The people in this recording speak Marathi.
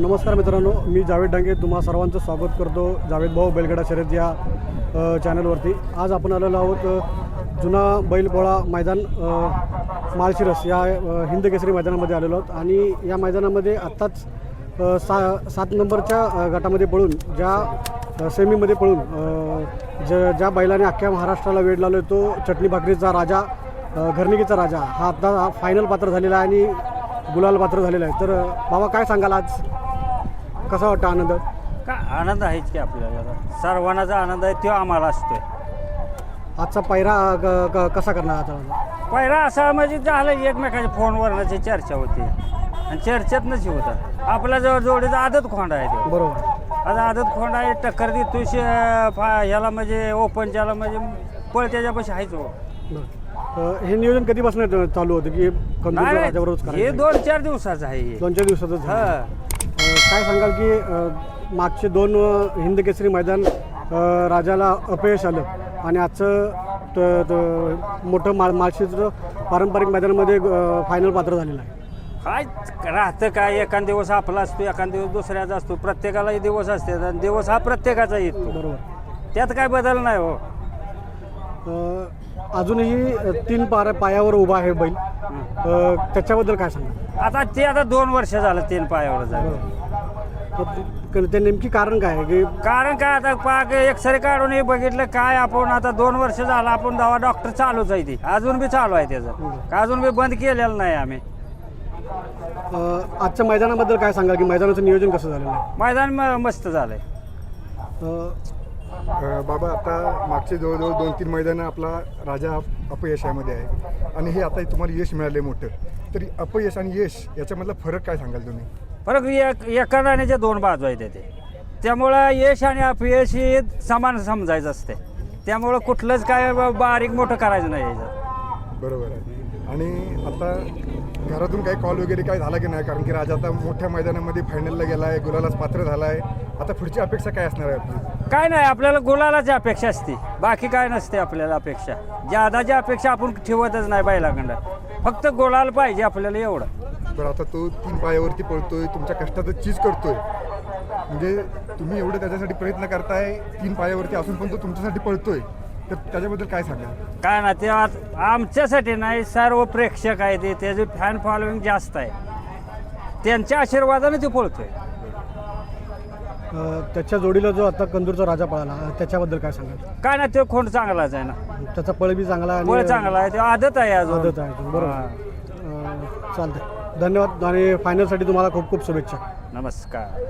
नमस्कार मित्रांनो मी जावेद डांगे तुम्हा सर्वांचं स्वागत करतो जावेद भाऊ बैलगडा शर्यत या चॅनलवरती आज आपण आलेलो आहोत जुना बैलपोळा मैदान मालशिरस माळशिरस या हिंद केसरी मैदानामध्ये आलेलो आहोत. आणि या मैदानामध्ये आत्ताच सा सात नंबरच्या गटामध्ये पळून ज्या सेमीमध्ये पळून ज ज्या बैलाने अख्ख्या महाराष्ट्राला वेळ लावलो तो चटणी भाकरीचा राजा घरणिकीचा राजा हा आता फायनल पात्र झालेला आहे आणि गुलाल पात्र झालेला आहे. तर बाबा काय सांगाल आज? कसा वाटतं आनंद? का आनंद आहेच की आपल्याला. सर्वांनाचा आनंद आहे तो आम्हाला असतोय. आजचा पैरा क- कसा करणार आता? पहिला असा म्हणजे झालं एकमेकाच्या फोनवरची चर्चा होती. आणि चर्चेतनंच होता. आपला जवळ जोडीचा आदत खोंडा आहे तो. बरोबर. आता आदत खोंडा आहे टक्कर देतो शे- फा- ह्याला म्हणजे ओपनच्याला म्हणजे पळ त्याच्यापाशी आहेच हो. बरं. अ, हे नियोजन कधीपासून चालू होतं की कंदूरच्या नाही, राजाबरोबरच हे करायचं? दोन चार दिवसाचं आहे हे. दोन चार दिवसातच झालं. हा. काय सांगाल की अ, मागचे दोन अ, हिंद केसरी मैदान अ, राजाला अपयश आलं आणि आजचं त- त- मोठं मा माळशीचं पारंपरिक मैदानामध्ये अ, फायनल पात्र झालेलं आहे. काय राहतं काय? एखाद दिवस आपला असतो एखाद दिवस दुसऱ्याचा असतो. प्रत्येकाला दिवस असते आणि दिवस हा प्रत्येकाचा येतो. बरोबर. त्यात काय बदल नाही हो. अ, अजूनही अ, तीन पार पायावर उभा आहे बैल. अ, त्याच्याबद्दल काय सांगा आता ते आता दोन वर्ष झालं तीन पायावर झालं तर ते नेमकी कारण काय आहे? की कारण काय आता पाक एक्सरे काढून हे बघितलं काय आपण आता दोन वर्ष झालं आपण दवा डॉक्टर चालूच आहे ती. अजून बी चालू आहे त्याचं. का अजून बी बंद केलेलं नाही आम्ही. अ, आजच्या मैदानाबद्दल काय सांगाल की मैदानाचं नियोजन कसं झालेलं आहे? मैदान म- मस्त झालंय. अ, अ, बाबा आता मागचे जवळजवळ दोन तीन मैदानं आपला राजा अप- अपयशामध्ये आहे. आणि हे आता तुम्हाला यश मिळाले मोठं. तरी अपयश आणि यश याच्यामधला फरक काय सांगाल तुम्ही? परत एक एका नाण्याच्या दोन बाजू आहेत ते. त्यामुळं यश आणि अपयश हे समान समजायचं असते त्यामुळं कुठलंच काय बारीक मोठं करायचं नाही याच्यात. बरोबर आहे. आणि आता घरातून काही कॉल वगैरे काय झाला की नाही? कारण की राजा आता मोठ्या मैदानामध्ये फायनलला गेला आहे गुलालाच पात्र झाला आहे आता पुढची अपेक्षा काय असणार आहे आपली? काय नाही आपल्याला गुलालाची अपेक्षा असते. बाकी काय नसते आपल्याला अपेक्षा. ज्यादाची अपेक्षा आपण ठेवतच नाही बैलाकडं फक्त गुलाल पाहिजे आपल्याला एवढं. बरं आता तो तीन पायावरती पळतोय तुमच्या कष्टाचं चीज करतोय. म्हणजे तुम्ही एवढं त्याच्यासाठी प्रयत्न करताय तीन पायावरती असून पण तो तुमच्यासाठी पळतोय. तर त्याच्याबद्दल काय सांगाल? काय ना ते आत- आमच्यासाठी नाही सर्व प्रेक्षक आहे ते. त्याचे फॅन फॉलोईंग जास्त आहे. त्यांच्या आशीर्वादाने ते पळतोय. त्याच्या जोडीला जो आता कंदूरचा राजा पळाला त्याच्याबद्दल काय सांगाल? काय ना ते खोंड चांगलाच आहे ना. त्याचा पळ बी चांगला आहे पळ चांगला आहे ते आदत आहे अजून. आदत आहे अजून, बरोबर. हा. अ, चालतंय. धन्यवाद आणि फायनलसाठी तुम्हाला खूप खूप शुभेच्छा. नमस्कार.